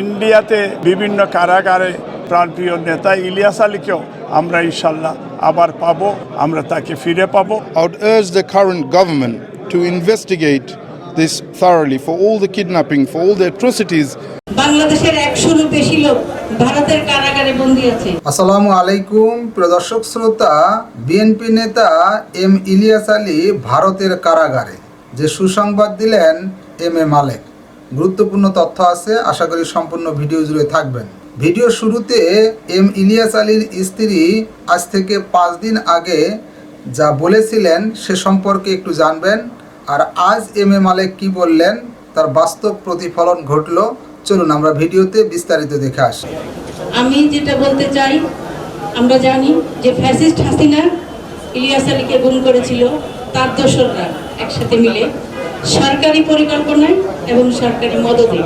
ইন্ডিয়াতে বিভিন্ন কারাগারে প্রাণপ্রিয় নেতা ইলিয়াস আলীকেও আমরা ইনশাল্লাহ আবার পাবো আমরা তাকে ফিরে পাবো। I would urge the current government to investigate this thoroughly for all the kidnapping, for all the atrocities. বাংলাদেশের একশোরও বেশি লোক ভারতের কারাগারে বন্দী আছে। আসসালামু আলাইকুম প্রিয় দর্শক শ্রোতা বিএনপি নেতা এম ইলিয়াস আলী ভারতের কারাগারে। যে সুসংবাদ দিলেন এম এ মালেক। গুরুত্বপূর্ণ তথ্য আছে। আশা করি সম্পূর্ণ ভিডিও জুড়ে থাকবেন। ভিডিও শুরুতে এম ইলিয়াস আলীর স্ত্রী আজ থেকে পাঁচ দিন আগে যা বলেছিলেন সে সম্পর্কে একটু জানবেন। আর আজ এম এ মালেক কি বললেন, তার বাস্তব প্রতিফলন ঘটলো। চলুন আমরা ভিডিওতে বিস্তারিত দেখে আসি। আমি যেটা বলতে চাই, আমরা জানি যে ফ্যাসিস্ট হাসিনা ইলিয়াস আলীকে গুম করেছিল, তার দোসররা একসাথে মিলে। সরকারি পরিকল্পনায় এবং সরকারি মদতে।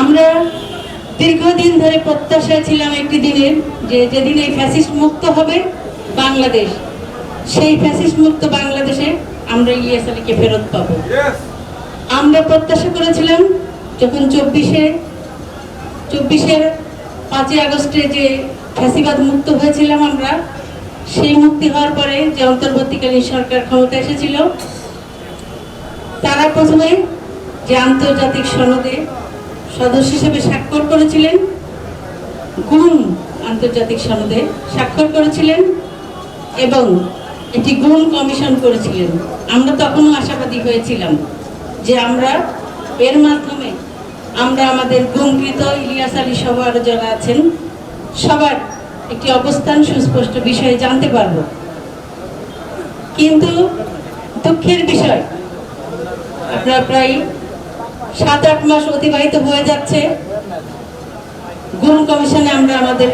আমরা দীর্ঘদিন ধরে প্রত্যাশায় ছিলাম একটি দিনের যে যেদিন এই ফ্যাসিস্ট মুক্ত হবে বাংলাদেশ সেই ফ্যাসিস্ট মুক্ত বাংলাদেশে আমরা ইলিয়াস আলীকে ফেরত পাবো। আমরা প্রত্যাশা করেছিলাম যখন চব্বিশে চব্বিশের পাঁচই আগস্টে যে ফ্যাসিবাদ মুক্ত হয়েছিলাম আমরা সেই মুক্তি হওয়ার পরে যে অন্তর্বর্তীকালীন সরকার ক্ষমতা এসেছিল তারা প্রথমে যে আন্তর্জাতিক সনদে সদস্য হিসেবে স্বাক্ষর করেছিলেন, গুম আন্তর্জাতিক সনদে স্বাক্ষর করেছিলেন এবং একটি গুম কমিশন করেছিলেন। আমরা তখনও আশাবাদী হয়েছিলাম যে আমরা এর মাধ্যমে আমরা আমাদের গুমকৃত ইলিয়াস আলী আরও যারা আছেন, সবার একটি অবস্থান সুস্পষ্ট বিষয়ে জানতে পারব। কিন্তু দুঃখের বিষয় আপনার প্রায় সাত, আট মাস অতিবাহিত হয়ে যাচ্ছে। গুম কমিশনে আমরা আমাদের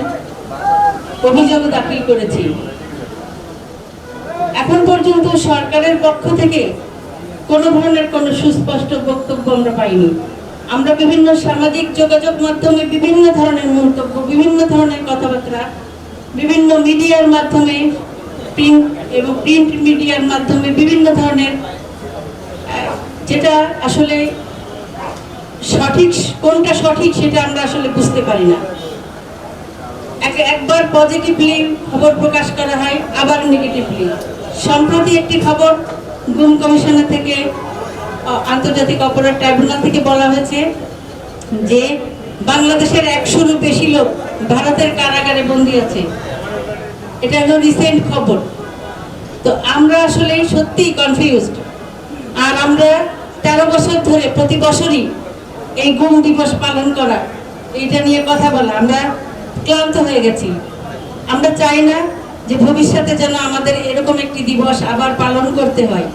অভিযোগ দাখিল করেছি। এখন পর্যন্ত সরকারের পক্ষ থেকে কোনো ধরনের কোনো সুস্পষ্ট বক্তব্য আমরা পাইনি। আমরা বিভিন্ন সামাজিক যোগাযোগ মাধ্যমে বিভিন্ন ধরনের মন্তব্য, বিভিন্ন ধরনের কথাবার্তা, বিভিন্ন মিডিয়ার মাধ্যমে, প্রিন্ট এবং প্রিন্ট মিডিয়ার মাধ্যমে বিভিন্ন ধরনের যেটা আসলে সঠিক, কোনটা সঠিক সেটা আমরা আসলে বুঝতে পারি না। এক- একবার পজিটিভলি খবর প্রকাশ করা হয় আবার নেগেটিভলি সম্প্রতি একটি খবর গুম কমিশনের থেকে আন্তর্জাতিক অপরাধ ট্রাইব্যুনাল থেকে বলা হয়েছে যে বাংলাদেশের একশোরও বেশি লোক ভারতের কারাগারে বন্দী আছে। এটা হলো রিসেন্ট খবর। তো আমরা আসলে সত্যিই কনফিউজড আর আমরা তেরো বছর ধরে প্রতি বছরই এই গুম দিবস পালন করা, এইটা নিয়ে কথা বলা। আমরা ক্লান্ত হয়ে গেছি। আমরা চাই না যে ভবিষ্যতে যেন আমাদের এরকম একটি দিবস আবার পালন করতে হয়।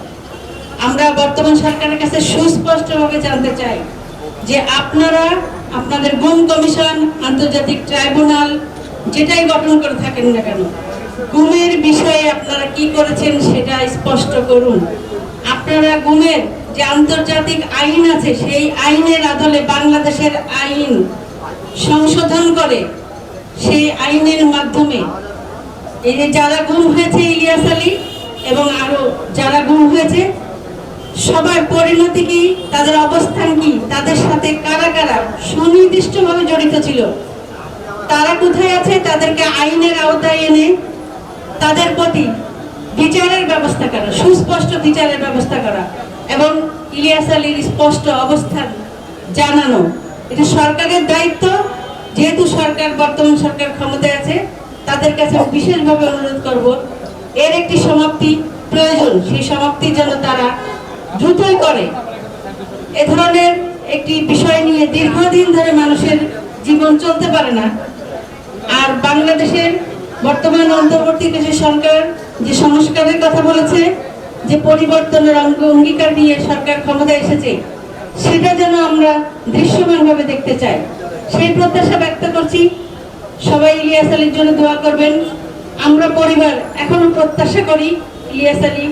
আমরা বর্তমান সরকারের কাছে সুস্পষ্টভাবে জানতে চাই যে আপনারা, আপনাদের গুম কমিশন, আন্তর্জাতিক ট্রাইব্যুনাল, যেটাই গঠন করে থাকেন না কেন, গুমের বিষয়ে আপনারা কি করেছেন সেটা স্পষ্ট করুন। আপনারা গুমের যে আন্তর্জাতিক আইন আছে, সেই আইনের আদলে বাংলাদেশের আইন সংশোধন করে সেই আইনের মাধ্যমে। এই যে যারা গুম হয়েছে ইলিয়াস আলী এবং আরও যারা গুম হয়েছে, সবার পরিণতি কি? তাদের অবস্থান কি? তাদের সাথে কারা কারা সুনির্দিষ্টভাবে জড়িত ছিল? তারা কোথায় আছে? তাদেরকে আইনের আওতায় এনে তাদের প্রতি বিচারের ব্যবস্থা করা, সুস্পষ্ট বিচারের ব্যবস্থা করা। এবং ইলিয়াস আলীর স্পষ্ট অবস্থান জানানো। এটা সরকারের দায়িত্ব। যেহেতু সরকার, বর্তমান সরকার ক্ষমতায় আছে, তাদের কাছে বিশেষভাবে অনুরোধ করব, এর একটি সমাপ্তি প্রয়োজন। সেই সমাপ্তি যেন তারা দ্রুতই করে। এ ধরনের একটি বিষয় নিয়ে দীর্ঘদিন ধরে মানুষের জীবন চলতে পারে না। আর বাংলাদেশের বর্তমান অন্তর্বর্তীকালীন সরকার, যে সংস্কারের কথা বলেছে যে পরিবর্তনের অঙ্গ অঙ্গীকার নিয়ে সরকার ক্ষমতায় এসেছে, সেটা যেন আমরা দৃশ্যমানভাবে দেখতে চাই। সেই প্রত্যাশা ব্যক্ত করছি। সবাই ইলিয়াস আলীর জন্য দোয়া করবেন। আমরা পরিবার এখনও প্রত্যাশা করি ইলিয়াস আলী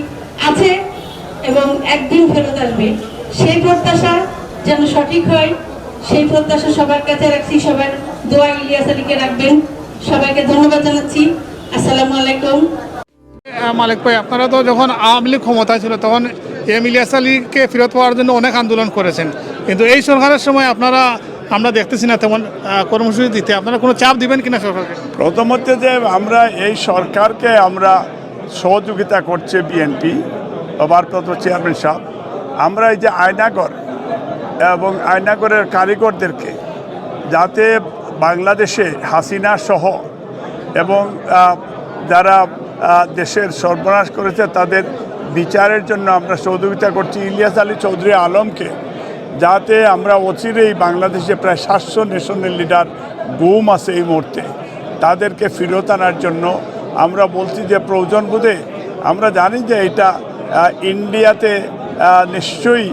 আছে এবং একদিন ফেরত আসবে। সেই প্রত্যাশা যেন সঠিক হয়, সেই প্রত্যাশা সবার কাছে রাখছি। সবার দোয়া ইলিয়াস আলীকে রাখবেন। সবাইকে ধন্যবাদ জানাচ্ছি। আসসালামু আলাইকুম। মালিক ভাই, আপনারা তো যখন আওয়ামী লীগ ক্ষমতায় ছিল, তখন এম ইলিয়াস আলীকে ফেরত পাওয়ার জন্য অনেক আন্দোলন করেছেন। কিন্তু এই সরকারের সময় আপনারা, আমরা দেখতেছি না তেমন কর্মসূচি দিতে। আপনারা কোনো চাপ দিবেন কিনা সরকারকে? প্রথমত যে আমরা এই সরকারকে আমরা সহযোগিতা করছে বিএনপি ভারপ্রাপ্ত চেয়ারম্যান সাহেব। আমরা এই যে আয়নাগর এবং আয়নাগরের কারিগরদেরকে যাতে বাংলাদেশে হাসিনা সহ এবং যারা দেশের সর্বনাশ করেছে, তাদের বিচারের জন্য আমরা সহযোগিতা করছি। ইলিয়াস আলী চৌধুরী আলমকে যাতে আমরা অচিরেই বাংলাদেশে প্রায় সাতশো নেশনের লিডার গুম আছে এই মুহূর্তে, তাদেরকে ফেরত আনার জন্য আমরা বলছি যে প্রয়োজন বোধে আমরা জানি যে এটা ইন্ডিয়াতে নিশ্চয়ই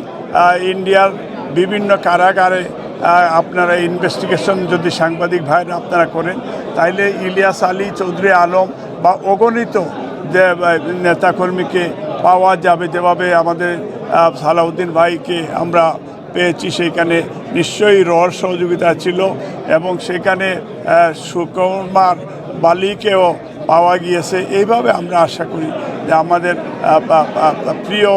ইন্ডিয়ার বিভিন্ন কারাগারে আপনারা ইনভেস্টিগেশন যদি সাংবাদিক ভাইরা আপনারা করেন, তাইলে ইলিয়াস আলী চৌধুরী আলম বা অগণিত যে নেতাকর্মীকে পাওয়া যাবে যেভাবে আমাদের সালাউদ্দিন ভাইকে আমরা পেয়েছি, সেইখানে নিশ্চয়ই রহর সহযোগিতা ছিল এবং সেখানে সুকুমার বালিকেও পাওয়া গিয়েছে। এইভাবে আমরা আশা করি যে আমাদের প্রিয়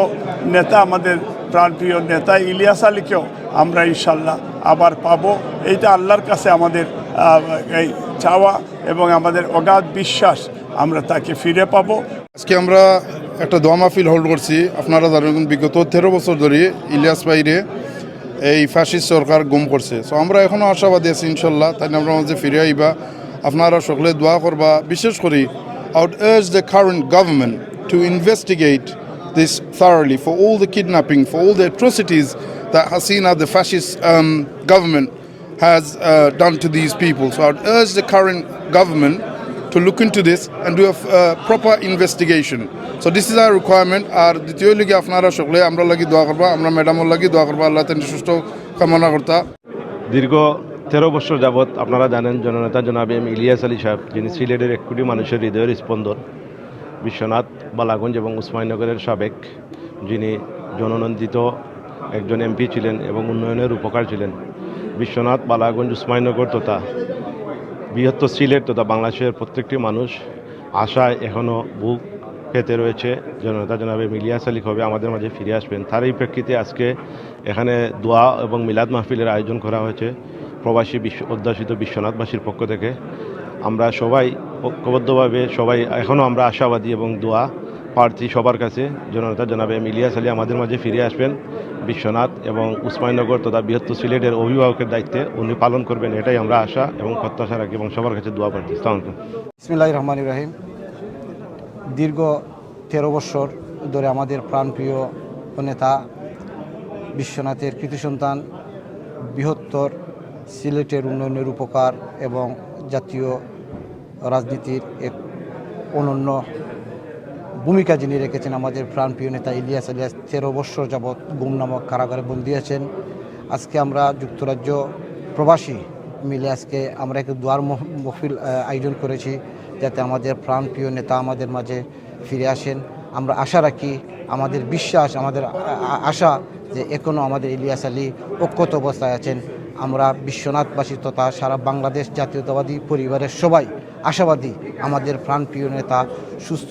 নেতা, আমাদের প্রাণপ্রিয় নেতা ইলিয়াস আলীকেও আমরা ইনশাল্লাহ আবার পাবো। এইটা আল্লাহর কাছে আমাদের এই চাওয়া এবং আমাদের অগাধ বিশ্বাস আমরা তাকে ফিরে পাব। আজকে আমরা একটা দোয়া মাহফিল হোল্ড করছি। আপনারা জানেন বিগত তেরো বছর ধরে ইলিয়াস বাইরে এই ফাঁসি সরকার গুম করছে। সো আমরা এখনও আশাবাদী আছি ইনশাল্লাহ, তাই আমরা মাঝে ফিরে আইবা। আপনারা সকলে দোয়া করবা। বিশেষ করে out as the current government to investigate this thoroughly for all the kidnapping for all the atrocities the Hasina the fascist government has done to this people out as the current government to look into this and do a uh, proper investigation. So this is our requirement. আর দ্বিতীয় লিগে আপনারা সকলে আমরা লাগি দোয়া করবা আমরা ম্যাডামর লাগি দোয়া করবা আল্লাহ তেন সুস্থ কামনা করতা দীর্ঘ তেরো বছর যাবৎ আপনারা জানেন জননেতা জনাব এম ইলিয়াস আলী সাহেব যিনি সিলেটের এক কোটি মানুষের হৃদয়ের স্পন্দন বিশ্বনাথ বালাগঞ্জ এবং উসমানীনগরের সাবেক যিনি জননন্দিত একজন এমপি ছিলেন এবং উন্নয়নের উপকার ছিলেন বিশ্বনাথ বালাগঞ্জ উসমানীনগর তথা বৃহত্তর সিলেট তথা বাংলাদেশের প্রত্যেকটি মানুষ আশায় এখনও বুক পেতে রয়েছে। জনতা জনাবে মিলিয়া সালিক হবে, আমাদের মাঝে ফিরে আসবেন। তার এই প্রেক্ষিতে আজকে এখানে দোয়া এবং মিলাদ মাহফিলের আয়োজন করা হয়েছে প্রবাসী বিশ্ব অধ্যাসিত বিশ্বনাথবাসীর পক্ষ থেকে। আমরা সবাই ঐক্যবদ্ধভাবে, সবাই এখনও আমরা আশাবাদী এবং দোয়া প্রার্থী সবার কাছে জনতা জনাবে মিলিয়াস আলী আমাদের মাঝে ফিরে আসবেন। বিশ্বনাথ এবং উসমানীনগর তথা বৃহত্তর সিলেটের অভিভাবকের দায়িত্বে উনি পালন করবেন, এটাই আমরা আশা এবং প্রত্যাশা রাখি এবং সবার কাছে দোয়া প্রার্থী। ইসমিল্লাহ রহমান ইব্রাহিম দীর্ঘ তেরো বছর ধরে আমাদের প্রাণপ্রিয় নেতা, বিশ্বনাথের কৃতি সন্তান, বৃহত্তর সিলেটের উন্নয়নের উপকার এবং জাতীয় রাজনীতির এক অনন্য ভূমিকা যিনি রেখেছেন আমাদের প্রাণপ্রিয় নেতা ইলিয়াস আলিয়াস, তেরো বৎসর যাবৎ গুম নামক কারাগারে বন্দী আছেন। আজকে আমরা যুক্তরাজ্য প্রবাসী মিলে আজকে আমরা একটু দুয়ার মহফিল আয়োজন করেছি যাতে আমাদের প্রাণপ্রিয় নেতা আমাদের মাঝে ফিরে আসেন। আমরা আশা রাখি, আমাদের বিশ্বাস, আমাদের আশা যে এখনও আমাদের ইলিয়াস আলী অক্ষত অবস্থায় আছেন। আমরা বিশ্বনাথবাসী তথা সারা বাংলাদেশ জাতীয়তাবাদী পরিবারের সবাই আশাবাদী আমাদের প্রাণপ্রিয় নেতা সুস্থ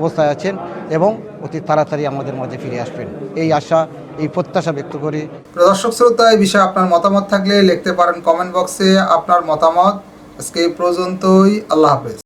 অবস্থায় আছেন এবং অতি তাড়াতাড়ি আমাদের মাঝে ফিরে আসবেন। এই আশা, এই প্রত্যাশা ব্যক্ত করি। দর্শক শ্রোতা, এই বিষয়ে আপনার মতামত থাকলে লিখতে পারেন কমেন্ট বক্সে আপনার মতামত। আজকে এই পর্যন্তই। আল্লাহ হাফেজ।